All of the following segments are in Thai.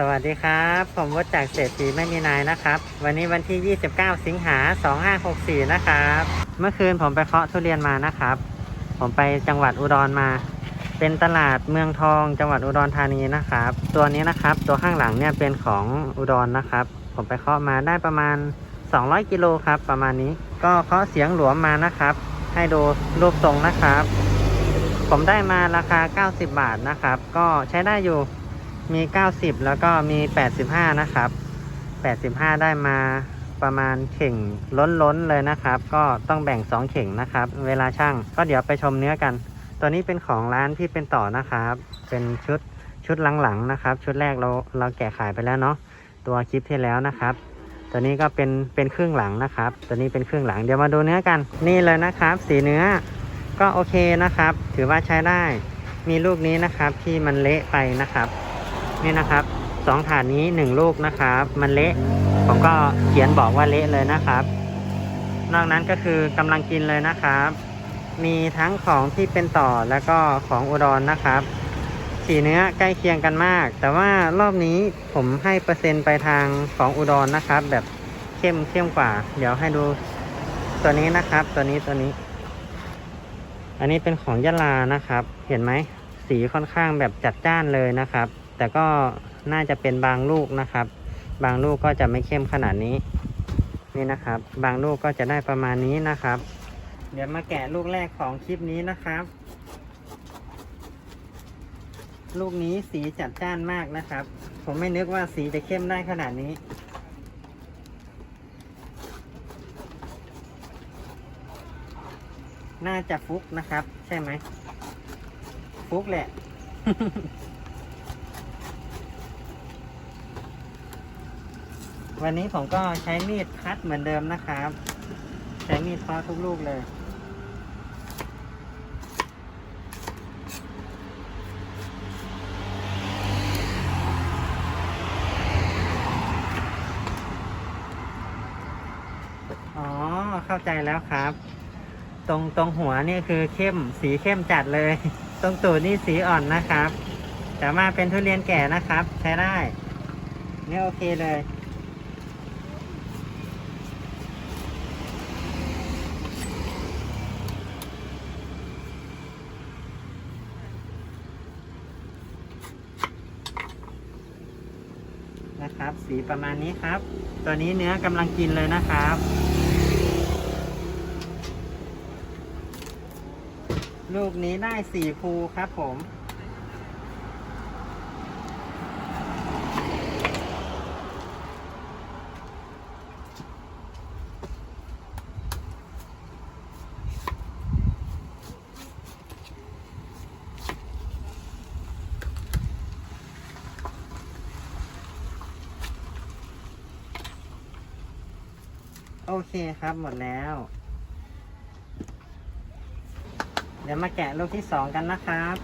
สวัสดีครับ ผมวัดจากเศรษฐีไม่มีนายนะครับ วันนี้วันที่ 29 สิงหา 2564 นะครับ เมื่อคืนผมไปเคาะทุเรียนมานะครับ ผมไปจังหวัดอุดรมา เป็นตลาดเมืองทอง จังหวัดอุดรธานีนะครับ ตัวนี้นะครับ ตัวข้างหลังเนี่ยเป็นของอุดรนะครับ ผมไปเคาะมาได้ประมาณ 200 กิโลครับ ประมาณนี้ ก็เคาะเสียงหลวมมานะครับ ให้ดูรูปทรงนะครับ ผมได้มาราคา 90 บาทนะครับ ก็ใช้ได้อยู่ มี 90 แล้วก็มี 85 นะครับ 85 ได้มาประมาณเข่งล้นๆเลยนะครับ ก็ต้องแบ่ง 2 เข่งนะครับ เวลาช่างก็เดี๋ยวไปชมเนื้อกัน ตัวนี้เป็นของร้านที่เป็นต่อนะครับ เป็นชุดชุดหลังๆนะครับ ชุดแรกเราเราแกะขายไปแล้วเนาะตัวคลิปที่แล้วนะครับ ตัวนี้ก็เป็นเป็นครึ่งหลังนะครับ ตัวนี้เป็นครึ่งหลังเดี๋ยวมาดูเนื้อกัน นี่เลยนะครับ สีเนื้อก็โอเคนะครับ ถือว่าใช้ได้ มีลูกนี้นะครับที่มันเละไปนะครับ นี่นะครับสองถาดนี้หนึ่งลูกนะครับ มันเละผมก็เขียนบอกว่าเละเลยนะครับ นอกนั้นก็คือกำลังกินเลยนะครับ มีทั้งของที่เป็นต่อแล้วก็ของอุดรนะครับ สีเนื้อใกล้เคียงกันมาก แต่ว่ารอบนี้ผมให้เปอร์เซ็นต์ไปทางของอุดรนะครับ แบบเข้มเข้มกว่า เดี๋ยวให้ดูตัวนี้นะครับ ตัวนี้ตัวนี้ อันนี้เป็นของยะลานะครับ เห็นไหมสีค่อนข้างแบบจัดจ้านเลยนะครับ แต่ก็น่าจะเป็นบางลูกนะครับ บางลูกก็จะไม่เข้มขนาดนี้ นี่นะครับ บางลูกก็จะได้ประมาณนี้นะครับ เดี๋ยวมาแกะลูกแรกของคลิปนี้นะครับ ลูกนี้สีจัดจ้านมากนะครับ ผมไม่นึกว่าสีจะเข้มได้ขนาดนี้น่าจะฟุกนะครับ ใช่ไหม ฟุกแหละ วันนี้ผมก็ใช้มีดคัดเหมือนเดิมนะครับ ใช้มีดเคาะทุกลูกเลยอ๋อเข้าใจแล้วครับ ตรงตรงหัวนี่คือเข้มสีเข้มจัดเลย ตรงตูดนี่สีอ่อนนะครับ แต่มาเป็นทุเรียนแก่นะครับ ใช้ได้นี่โอเคเลย นะครับ สีประมาณนี้ครับ ตัวนี้เนื้อกำลังกินเลยนะครับ ลูกนี้ได้สี่ภูครับผม อเคครับหมดแล้ว เดี๋ยวมาแกะลูกที่สองกันนะครับ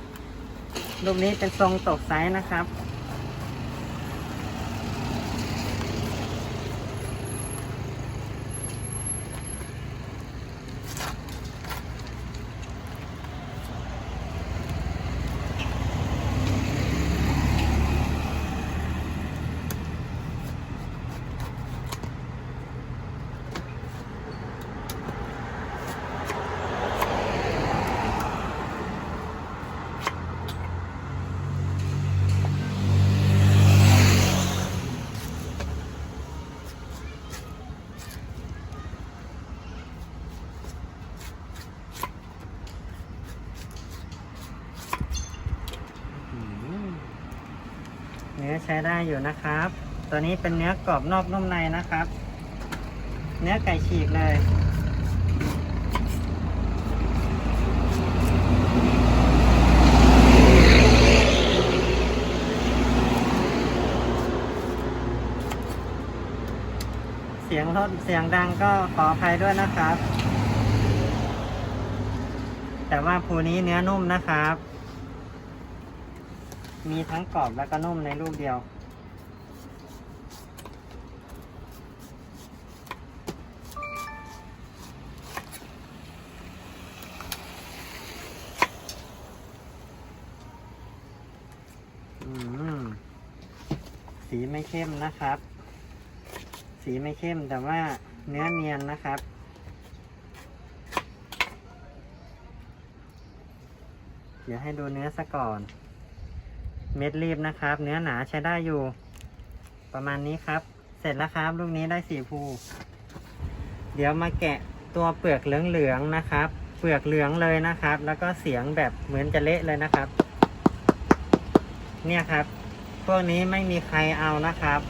ลูกนี้เป็นทรงตกไซส์นะครับ ช้ได้อยู่นะครับ ตัวนี้เป็นเนื้อกรอบนอกนุ่มในนะครับ เนื้อไก่ฉีกเลยเสียงรถเสียงดังก็ขออภัยด้วยนะครับ แต่ว่าภูนี้เนื้อนุ่มนะครับ มีทั้งกรอบแล้วก็นุ่มในลูกเดียว สีไม่เข้มนะครับ สีไม่เข้มแต่ว่าเนื้อเนียนนะครับเดี๋ยวให้ดูเนื้อซะก่อน เม็ดรีบนะครับ เนื้อหนาใช้ได้อยู่ ประมาณนี้ครับ เสร็จแล้วครับลูกนี้ได้สีภูเดี๋ยวมาแกะตัวเปลือกเหลืองๆนะครับ เปลือกเหลืองเลยนะครับ แล้วก็เสียงแบบเหมือนจะเละเลยนะครับ เนี่ยครับ พวกนี้ไม่มีใครเอานะครับ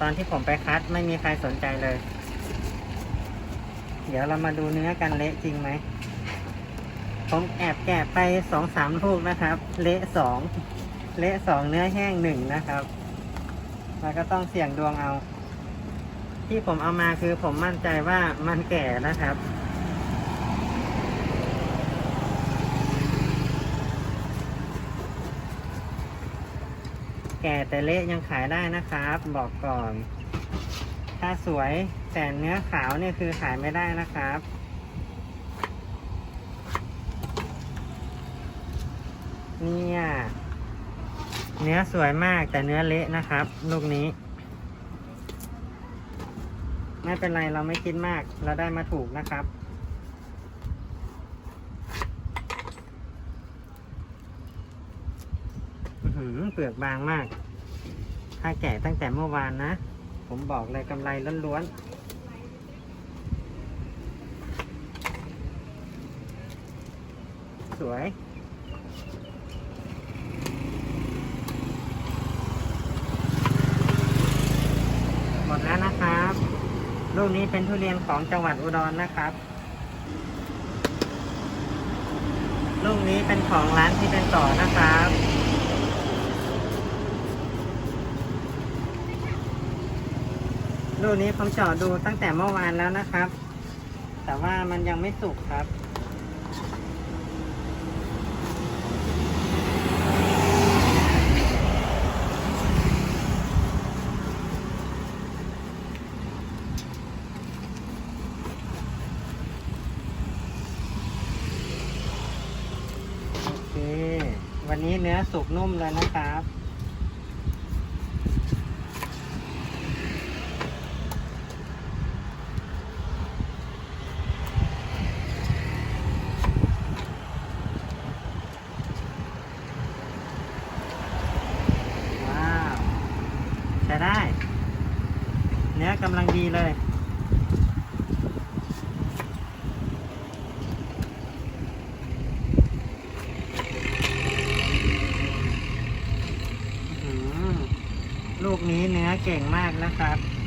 ตอนที่ผมไปคัดไม่มีใครสนใจเลย เดี๋ยวเรามาดูเนื้อกันเละจริงไหมผมแอบแกะไปสองสามลูกนะครับ เละสอง เละสองเนื้อแห้งหนึ่งนะครับ แล้วก็ต้องเสี่ยงดวงเอา ที่ผมเอามาคือผมมั่นใจว่ามันแก่นะครับ แก่แต่เละยังขายได้นะครับ บอกก่อน ถ้าสวยแต่เนื้อขาวเนี่ยคือขายไม่ได้นะครับเนี่ย เนื้อสวยมากแต่เนื้อเละนะครับ ลูกนี้ ไม่เป็นไรเราไม่คิดมาก เราได้มาถูกนะครับหือเปลือกบางมาก ถ้าแก่ตั้งแต่เมื่อวานนะ ผมบอกเลยกำไรล้วนๆ สวย หมดแล้วนะครับ ลูก นี้เป็นทุเรียนของจังหวัดอุดรนะครับ ลูกนี้เป็นของร้านที่เป็นต่อนะครับลูกนี้ผมเจาะดูตั้งแต่เมื่อวานแล้วนะครับ แต่ว่ามันยังไม่สุกครับ วันนี้เนื้อสุกนุ่มแล้วนะครับ ว้าว ใช้ได้ เนื้อกำลังดีเลย อื้อหือลูก เก่งมากนะครับ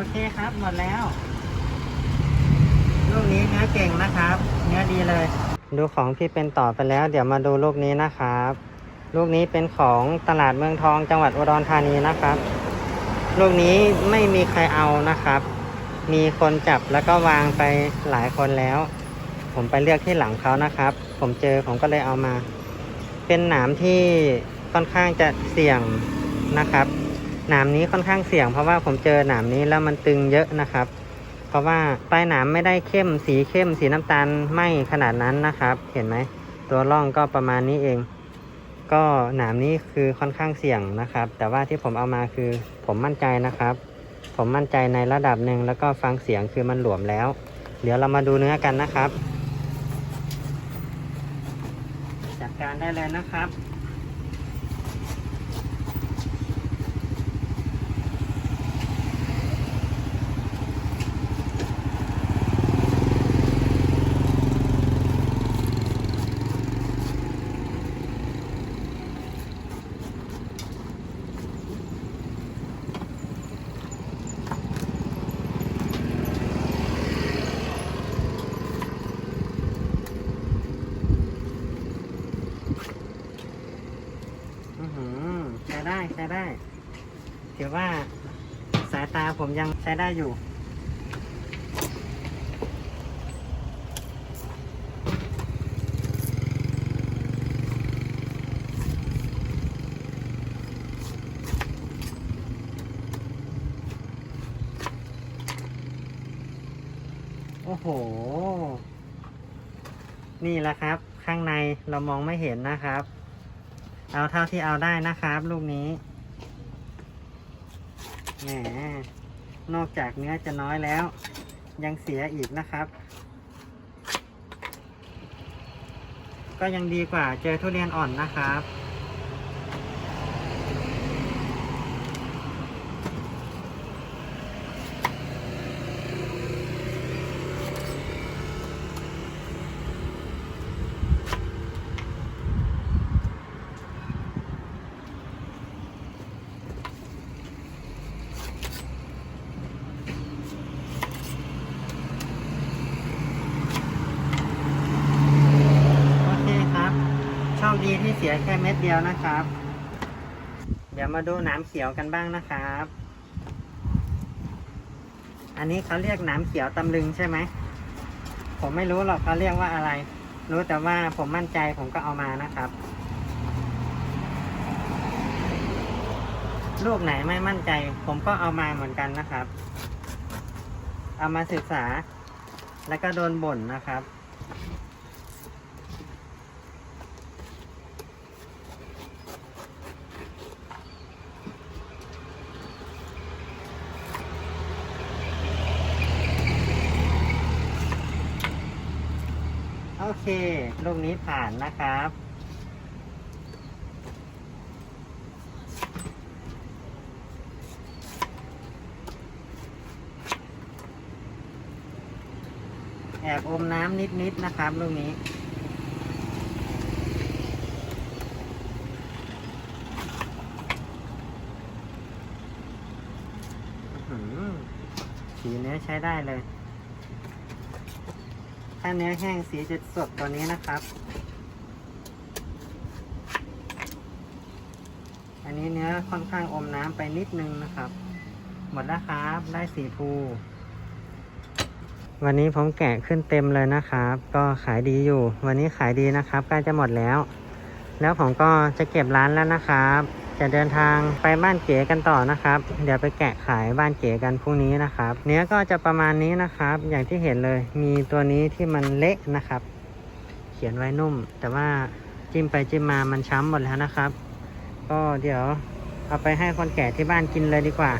อเคครับหมดแล้วลูกนี้เนื้อเก่งนะครับ เนื้อดีเลย ดูของที่เป็นต่อไปแล้ว เดี๋ยวมาดูลูกนี้นะครับ ลูกนี้เป็นของตลาดเมืองทองจังหวัดอุดรธานีนะครับ ลูกนี้ไม่มีใครเอานะครับ มีคนจับแล้วก็วางไปหลายคนแล้ว ผมไปเลือกที่หลังเขานะครับ ผมเจอผมก็เลยเอามา เป็นหนามที่ค่อนข้างจะเสี่ยงนะครับ หนามนี้ค่อนข้างเสี่ยงเพราะว่าผมเจอหนามนี้แล้วมันตึงเยอะนะครับ เพราะว่าปลายหนามไม่ได้เข้มสีเข้มสีน้ำตาลไหมขนาดนั้นนะครับ เห็นไหมตัวร่องก็ประมาณนี้เอง ก็หนามนี้คือค่อนข้างเสี่ยงนะครับ แต่ว่าที่ผมเอามาคือผมมั่นใจนะครับ ผมมั่นใจในระดับหนึ่งแล้วก็ฟังเสียงคือมันหลวมแล้ว เดี๋ยวเรามาดูเนื้อกันนะครับ จัดการได้เลยนะครับ ใช้ได้ถือว่าสายตาผมยังใช้ได้อยู่ โอ้โห นี่แหละครับ ข้างในเรามองไม่เห็นนะครับ เอาเท่าที่เอาได้นะครับ ลูกนี้แหมนอกจากเนื้อจะน้อยแล้ว ยังเสียอีกนะครับ ก็ยังดีกว่าเจอทุเรียนอ่อนนะครับ โอเคครับโชคดีที่เสียแค่เม็ดเดียวนะครับ เดี๋ยวมาดูหน้ำเขียวกันบ้างนะครับ อันนี้เขาเรียกหน้ำเขียวตำลึงใช่ไหม ผมไม่รู้หรอกเขาเรียกว่าอะไร รู้แต่ว่าผมมั่นใจผมก็เอามานะครับ ลูกไหนไม่มั่นใจ ผมก็เอามาเหมือนกันนะครับ เอามาศึกษา แล้วก็โดนบ่นนะครับ เค ลูกนี้ผ่านนะครับแอบอมน้ำนิดๆนะครับลูกนี้ สีเนื้อใช้ได้เลย ถ้าเนื้อแห้งสีจะสดตัวนี้นะครับ อันนี้เนื้อค่อนข้างอมน้ำไปนิดนึงนะครับ หมดแล้วครับ ได้สีภูวันนี้ผมแกะขึ้นเต็มเลยนะครับ ก็ขายดีอยู่ วันนี้ขายดีนะครับใกล้จะหมดแล้ว แล้วผมก็จะเก็บร้านแล้วนะครับ จะเดินทางไปบ้านเก๋กันต่อนะครับ เดี๋ยวไปแกะขายบ้านเก๋กันพรุ่งนี้นะครับ เนื้อก็จะประมาณนี้นะครับ อย่างที่เห็นเลย มีตัวนี้ที่มันเละนะครับ เขียนไว้นุ่ม แต่ว่าจิ้มไปจิ้มมามันช้ำหมดแล้วนะครับ ก็เดี๋ยวเอาไปให้คนแก่ที่บ้านกินเลยดีกว่า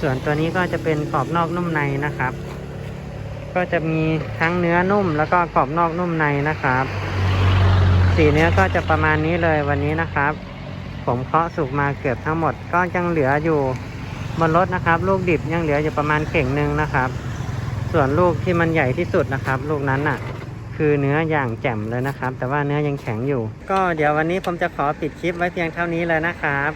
ส่วนตัวนี้ก็จะเป็นกรอบนอกนุ่มในนะครับ ก็จะมีทั้งเนื้อนุ่ม แล้วก็กรอบนอกนุ่มในนะครับ สีเนื้อก็จะประมาณนี้เลยวันนี้นะครับ ผมเคาะสุกมาเกือบทั้งหมดก็ยังเหลืออยู่บนรถนะครับ ลูกดิบยังเหลืออยู่ประมาณเข่งหนึ่งนะครับ ส่วนลูกที่มันใหญ่ที่สุดนะครับ ลูกนั้นน่ะ คือเนื้ออย่างแจ่มเลยนะครับ แต่ว่าเนื้อยังแข็งอยู่ ก็เดี๋ยววันนี้ผมจะขอปิดคลิปไว้เพียงเท่านี้เลยนะครับ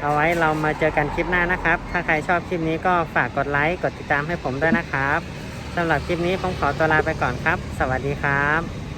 เอาไว้เรามาเจอกันคลิปหน้านะครับ ถ้าใครชอบคลิปนี้ก็ฝากกดไลค์กดติดตามให้ผมด้วยนะครับสำหรับคลิปนี้ผมขอตัวลาไปก่อนครับ สวัสดีครับ